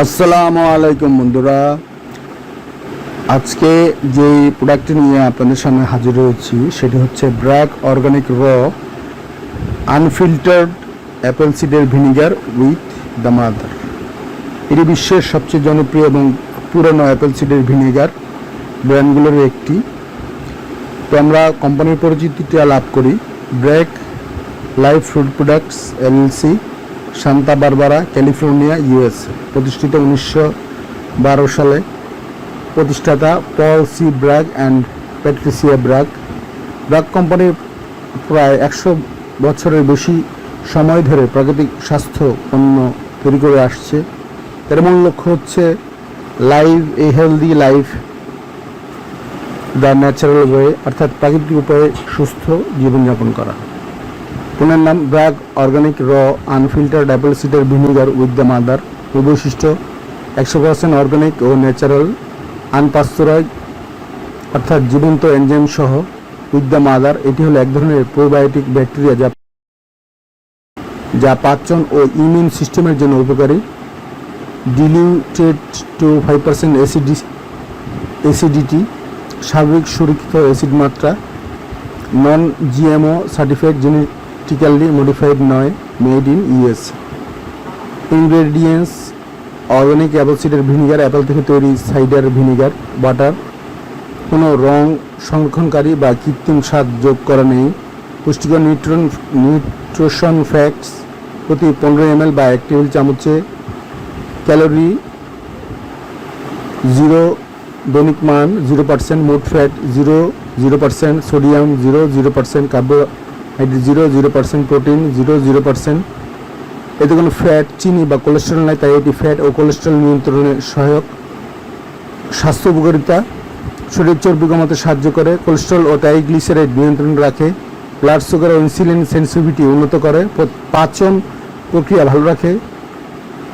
আসসালামু আলাইকুম বন্ধুরা। আজকে যে প্রোডাক্টটি নিয়ে আপনাদের সামনে হাজির হয়েছি, সেটি হচ্ছে Bragg organic raw unfiltered apple cider vinegar with the mother এটি বিশ্বের সবচেয়ে জনপ্রিয় এবং পুরনো অ্যাপেল সিডের ভিনিগার ব্র্যান্ডগুলোর একটি। তো আমরা কোম্পানির পরিচিতিটা লাভ করি। Bragg life fruit products LLC Santa Barbara, California, US, প্রতিষ্ঠিত উনিশশো বারো সালে। প্রতিষ্ঠাতা Paul C Bragg and Patricia Bragg Bragg কোম্পানির প্রায় একশো বছরের বেশি সময় ধরে প্রাকৃতিক স্বাস্থ্য পণ্য তৈরি করে আসছে। এর মূল লক্ষ্য হচ্ছে live, a healthy life. The natural way, অর্থাৎ প্রাকৃতিক উপায়ে সুস্থ জীবনযাপন করা। পুনের নাম Bragg organic raw unfiltered apple cider vinegar with the mother. বৈশিষ্ট্য, একশো পার্সেন্ট অর্গানিক ও ন্যাচারাল আনপাস্তুরাইজ অর্থাৎ জীবন্ত এনজাইম সহ উইথ দ্য মাদার। এটি হলো এক ধরনের প্রোবায়োটিক ব্যাকটেরিয়া যা যা পাচন ও ইমিউন সিস্টেমের জন্য উপকারী। ডিলিউটেড টু ফাইভ পার্সেন্ট অ্যাসিডি অ্যাসিডিটি, স্বাভাবিক সুরক্ষিত অ্যাসিড মাত্রা non GMO certified genetically modified নয় made in US ingredients organic apple cider vinegar apple থেকে তৈরি সাইডার ভিনিগার বাটার কোনো রং সংরক্ষণকারী বা কৃত্রিম স্বাদ যোগ করা নেই। পুষ্টিকর নিউট্রন, নিউট্রিশন ফ্যাক্টস প্রতি পনেরো এম বা এক টেবিল চামচে ক্যালোরি জিরো, দৈনিক মান জিরো পার্সেন্ট মোট fat zero zero percent sodium zero zero percent carbohydrate zero zero percent protein, zero zero percent. এতে কোনো ফ্যাট, চিনি বা কোলেস্ট্রল নাই, তাই এটি ফ্যাট ও কোলেস্ট্রল নিয়ন্ত্রণে সহায়ক। স্বাস্থ্য উপকারিতা, শরীর চর্বি কমাতে সাহায্য করে, কোলেস্ট্রল ও ট্রাইগ্লিসারাইড নিয়ন্ত্রণ রাখে, ব্লাড সুগার ও ইনসুলিন সেন্সিটিভিটি উন্নত করে পাচন প্রক্রিয়া ভালো রাখে,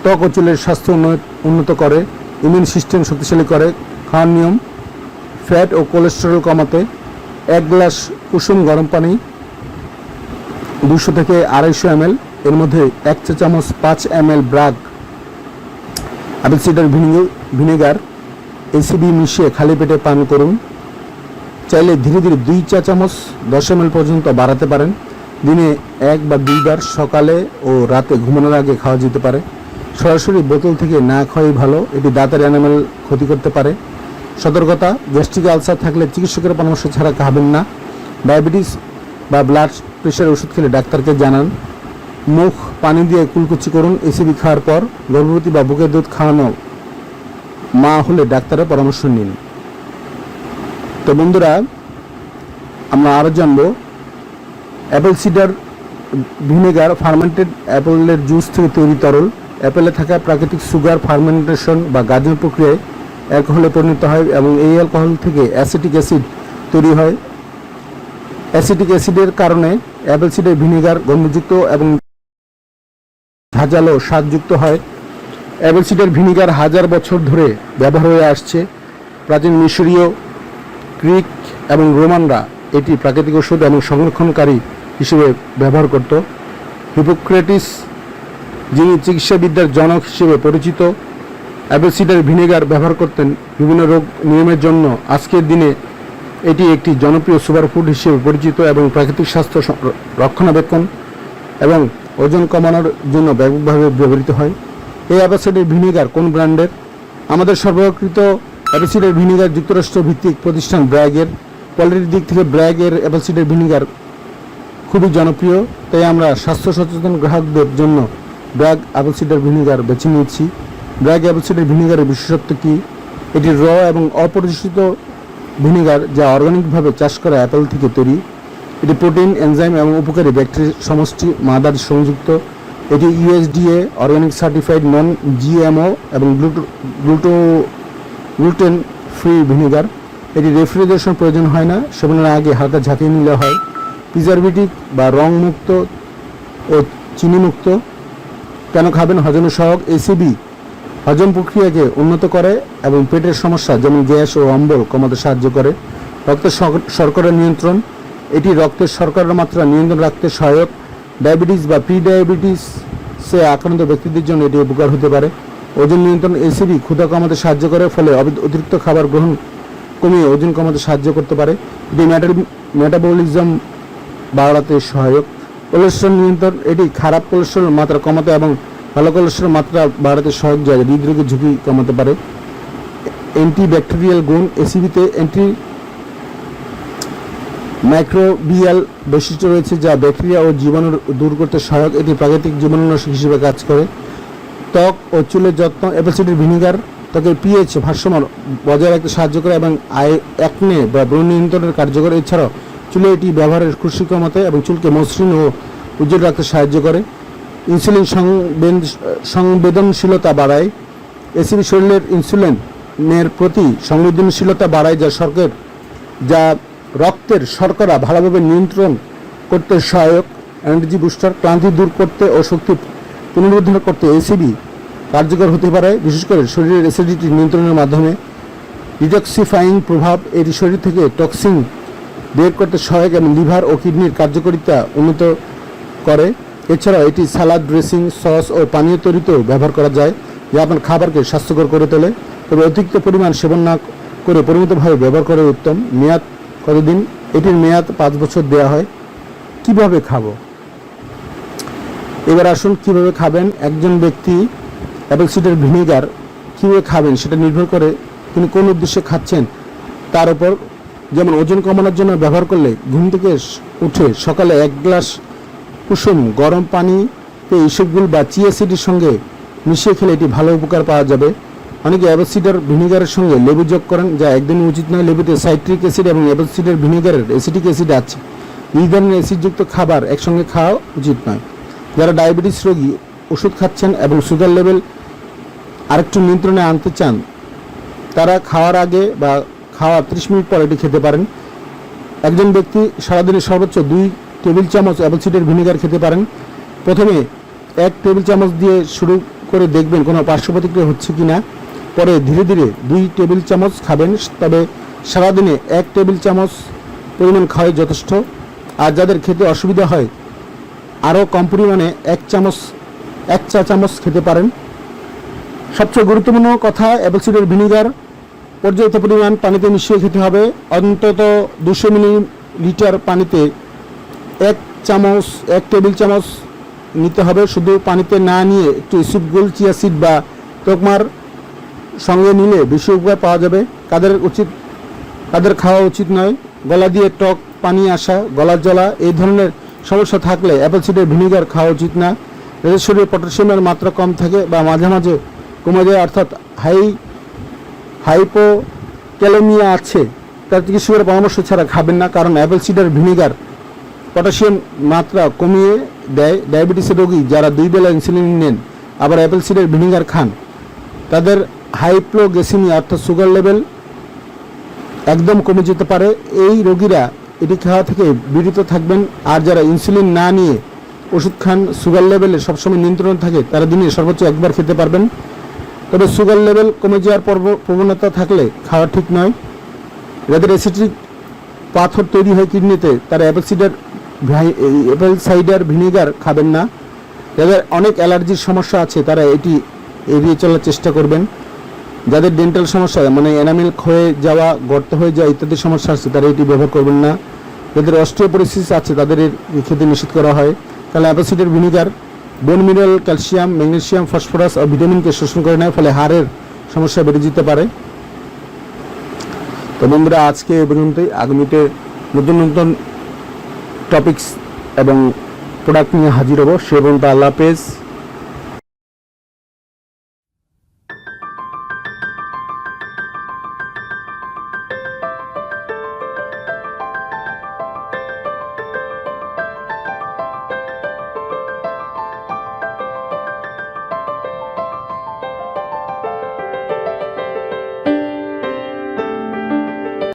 ত্বক ও চুলের স্বাস্থ্য উন্নত করে ইমিউন সিস্টেম শক্তিশালী করে, খাওয়ার নিয়ম, ফ্যাট ও কোলেস্টেরল কমাতে, এক গ্লাস কুসুম গরম পানি দুশো থেকে আড়াইশো এম এর মধ্যে এক চা চামচ পাঁচ M L Bragg apple cider vinegar ACV মিশিয়ে খালি পেটে পান করুন। চাইলে ধীরে ধীরে দুই চা চামচ দশ এম পর্যন্ত বাড়াতে পারেন। দিনে এক বা দুইবার সকালে ও রাতে ঘুমানোর আগে খাওয়া যেতে পারে। সরাসরি বোতল থেকে না খাওয়াই ভালো, এটি দাঁতের অ্যানিমেল ক্ষতি করতে পারে। সতর্কতা, গ্যাস্ট্রিক আলসার থাকলে চিকিৎসকের পরামর্শ ছাড়া খাবেন না। ডায়াবেটিস বা ব্লাড প্রেশার ওষুধ খেলে ডাক্তারকে জানান। মুখ পানি দিয়ে কুলকুচি করুন এসিবি খাওয়ার পর গর্ভবতী বা বুকের দুধ খাওয়ানো। মা হলে ডাক্তারের পরামর্শ নিন। তো বন্ধুরা, আমরা আরও জানব। অ্যাপেল সিডার ভিনেগার ফার্মেন্টেড অ্যাপেলের জুস থেকে তৈরি তরল। অ্যাপেলে থাকা প্রাকৃতিক সুগার ফার্মেন্টেশন বা গাজন প্রক্রিয়ায় অ্যালকোহলে পরিণত হয় এবং এই অ্যালকোহল থেকে অ্যাসিটিক অ্যাসিড তৈরি হয়। অ্যাসিটিক অ্যাসিডের কারণে অ্যাপেল সিডের ভিনেগার গন্ধযুক্ত এবং ঝাঁঝালো স্বাদযুক্ত হয়। অ্যাপেল সিডের ভিনেগার হাজার বছর ধরে ব্যবহার হয়ে আসছে। প্রাচীন মিশরীয়, গ্রিক এবং রোমানরা এটি প্রাকৃতিক ওষুধ এবং সংরক্ষণকারী হিসেবে ব্যবহার করত। হিপোক্রেটিস, যিনি চিকিৎসাবিদ্যার জনক হিসেবে পরিচিত অ্যাপেল সিডার ভিনেগার ব্যবহার করতেন বিভিন্ন রোগ নিয়মের জন্য। আজকের দিনে এটি একটি জনপ্রিয় সুপারফুড হিসেবে পরিচিত এবং প্রাকৃতিক স্বাস্থ্য রক্ষণাবেক্ষণ এবং ওজন কমানোর জন্য ব্যাপকভাবে ব্যবহৃত হয়। এই অ্যাপাসিডের ভিনেগার কোন ব্র্যান্ডের? আমাদের সরবরাহকৃত অ্যাপাসিডের ভিনেগার যুক্তরাষ্ট্র ভিত্তিক প্রতিষ্ঠান ব্র্যাগের। কোয়ালিটির দিক থেকে ব্র্যাগের অ্যাপাসিডের ভিনেগার খুবই জনপ্রিয়, তাই আমরা স্বাস্থ্য সচেতন গ্রাহকদের জন্য ব্র্যাগ অ্যাপেল ভিনেগার বেছে নিয়েছি। ব্র্যাগ অ্যাপেল ভিনেগারের বিশেষত্ব কী? এটি র এবং অপরিশোধিত ভিনেগার যা অর্গানিকভাবে চাষ করা অ্যাপেল থেকে তৈরি। এটি প্রোটিন, এনজাইম এবং উপকারী ব্যাকটেরিয়া সমষ্টি, মাদার সংযুক্ত। এটি USDA organic certified non GMO এবং গ্লুটো গ্লুটো গ্লুটেন ফ্রি ভিনেগার। এটি রেফ্রিজারেশন প্রয়োজন হয় না, সেবনের আগে হালকা ঝাঁকিয়ে নিলে হয়। প্রিজারভেটিভ বা রং মুক্ত ও চিনিমুক্ত। কেন খাবেন? হজমের সহক এসিবি হজম প্রক্রিয়াকে উন্নত করে এবং পেটের সমস্যা যেমন গ্যাস ও অম্বল কমাতে সাহায্য করে। রক্তের শর্করা নিয়ন্ত্রণ। এটি রক্তের শর্করার মাত্রা নিয়ন্ত্রণ রাখতে সহায়ক। ডায়াবেটিস বা প্রি ডায়াবেটিসে আক্রান্ত ব্যক্তিদের জন্য এটি উপকার হতে পারে। ওজন নিয়ন্ত্রণ এসিবি ক্ষুধা কমাতে সাহায্য করে, ফলে অতিরিক্ত খাবার গ্রহণ কমিয়ে ওজন কমাতে সাহায্য করতে পারে। এটি মেটাবলিজম বাড়াতে সহায়ক। কোলেস্ট্রল নিয়ন্ত্রণ, এটি খারাপ কোলেস্ট্রলের মাত্রা কমাতে এবং ভালো মাত্রা বাড়াতে সহায়ক যায় হৃদরোগের ঝুঁকি কমাতে পারে। অ্যান্টিব্যাকটেরিয়াল গুণ এসিবিতে অ্যান্টি মাইক্রোবিয়াল বৈশিষ্ট্য রয়েছে যা ব্যাকটেরিয়া ও জীবাণু দূর করতে সহায়ক। এটি প্রাকৃতিক জীবাণুনাশক হিসেবে কাজ করে। ত্বক ও চুলের যত্ন অ্যাপেসিডের ভিনিগার, ত্বকের পিএইচ ভারসাম্য বজায় রাখতে সাহায্য করে এবং আয় একনে বা ব্রণ নিয়ন্ত্রণের কার্যকর। এছাড়াও চুলে এটি ব্যবহারের খুশি কমাতে এবং চুলকে মসৃণ ও উজ্জ্বল রাখতে সাহায্য করে। ইনসুলিন সংবেদ- সংবেদনশীলতা বাড়ায়। এসিবি শরীরের ইনসুলিনের প্রতি সংবেদনশীলতা বাড়ায় যা সরকার যা রক্তের শর্করা ভালোভাবে নিয়ন্ত্রণ করতে সহায়ক। এনার্জি বুস্টার ক্লান্তি দূর করতে ও শক্তি পুনরুদ্ধার করতে এসিবি কার্যকর হতে পারে, বিশেষ করে শরীরের অ্যাসিডিটি নিয়ন্ত্রণের মাধ্যমে। ডিটক্সিফাইং প্রভাব এটি শরীর থেকে টক্সিন বের করতে সহায়ক এবং লিভার ও কিডনির কার্যকারিতা উন্নত করে। এছাড়াও এটি সালাদ ড্রেসিং, সস ও পানীয় তৈরিতেও ব্যবহার করা যায়, যা আপনার খাবারকে স্বাস্থ্যকর করে তোলে। তবে অতিরিক্ত পরিমাণ সেবন না করে পরিমিতভাবে ব্যবহার করা উত্তম। মেয়াদ কতদিন? এটির মেয়াদ পাঁচ বছর দেওয়া হয়। কীভাবে খাব? এবার আসুন কীভাবে খাবেন একজন ব্যক্তি অ্যাপেল সিডার ভিনেগার কীভাবে খাবেন সেটা নির্ভর করে তিনি কোন উদ্দেশ্যে খাচ্ছেন। তার উপর যেমন ওজন কমানোর জন্য ব্যবহার করলে ঘুম থেকে উঠে সকালে এক গ্লাস কুসুম গরম পানিতে ইসবগুল বা চিয়া সিডের সঙ্গে মিশিয়ে খেলে এটি ভালো উপকার পাওয়া যাবে। অনেকে অ্যাপেল সিডার ভিনেগারের সঙ্গে লেবু যোগ করেন, যা একদমই উচিত নয় লেবুতে সাইট্রিক অ্যাসিড এবং অ্যাপেল সিডার ভিনেগারের অ্যাসিডিক অ্যাসিড আছে। এই ধরনের অ্যাসিডযুক্ত খাবার একসঙ্গে খাওয়া উচিত নয়। যারা ডায়াবেটিস রোগী ওষুধ খাচ্ছেন এবং সুগার লেভেল আরেকটু নিয়ন্ত্রণে আনতে চান, তারা খাওয়ার আগে বা খাওয়ার ত্রিশ মিনিট পর এটি খেতে পারেন। একজন ব্যক্তি সারাদিনে সর্বোচ্চ দুই টেবিল চামচ অ্যাপেল সিডার ভিনেগার খেতে পারেন। প্রথমে এক টেবিল চামচ দিয়ে শুরু করে দেখবেন কোনো পার্শ্ব প্রতিক্রিয়া হচ্ছে কি না পরে ধীরে ধীরে দুই টেবিল চামচ খাবেন, তবে সারাদিনে এক টেবিল চামচ পরিমাণ খাওয়াই যথেষ্ট। আর যাদের খেতে অসুবিধা হয়, আরও কম পরিমাণে এক চামচ, এক চা চামচ খেতে পারেন। সবচেয়ে গুরুত্বপূর্ণ কথা অ্যাপেল সিডার ভিনিগার পর্যাপ্ত পরিমাণ পানিতে মিশিয়ে খেতে হবে। অন্তত দুশো মিলি লিটার পানিতে এক চামচ, এক টেবিল চামচ নিতে হবে। শুধু পানিতে না নিয়ে একটু ইসুপগুল চিয়াসিড বা তোকমার সঙ্গে নিলে বেশি উপকার পাওয়া যাবে। কাদের উচিত তাদের খাওয়া উচিত নয়। গলা দিয়ে টক পানি আসা, গলা জ্বলা, এই ধরনের সমস্যা থাকলে অ্যাপেল সিডের ভিনিগার খাওয়া উচিত না। এদের শরীরে পটাশিয়ামের মাত্রা কম থাকে বা মাঝে মাঝে কমে যায়, অর্থাৎ হাই হাইপোক্যালেমিয়া আছে। তার চিকিৎসকের পরামর্শ ছাড়া খাবেন না, কারণ অ্যাপেল সিডার ভিনিগার পটাশিয়াম মাত্রা কমিয়ে দেয় ডায়াবেটিসের রোগী যারা দুই বেলা ইনসুলিন নেন, আবার অ্যাপেল সিডার ভিনিগার খান। তাদের হাইপ্লোগ্যাসিমিয়া অর্থাৎ সুগার লেভেল একদম কমে যেতে পারে। এই রোগীরা এটি খাওয়া থেকে বিরত থাকবেন। আর যারা ইনসুলিন না নিয়ে ওষুধ খান সুগার লেভেলে সবসময় নিয়ন্ত্রণ থাকে, তারা দিনে সর্বোচ্চ একবার খেতে পারবেন। তবে সুগার লেভেল কমে যাওয়ার পর্ব- প্রবণতা থাকলে খাওয়া ঠিক নয়। যাদের অ্যাসিডিক পাথর তৈরি হয় কিডনিতে, তারা apple cider apple cider vinegar খাবেন না। যাদের অনেক অ্যালার্জির সমস্যা আছে, তারা এটি এড়িয়ে চলার চেষ্টা করবেন। যাদের ডেন্টাল সমস্যা মানে এনামেল ক্ষয়ে যাওয়া, গর্ত হয়ে যাওয়া ইত্যাদি সমস্যা আছে, তারা এটি ব্যবহার করবেন না। যাদের অস্টিওপোরিসিস আছে, তাদের খেতে নিষেধ করা হয়। তাহলে apple cider vinegar bone mineral calcium magnesium phosphorus ও ভিটামিনকে শোষণ করে নেয় ফলে হাড়ের সমস্যা বেড়ে যেতে পারে। তো বন্ধুরা, আজকে এ পর্যন্তই। আগামীতে নতুন নতুন টপিকস এবং প্রোডাক্ট নিয়ে হাজির হব। সে পর্যন্ত আল্লাহ হাফেজ।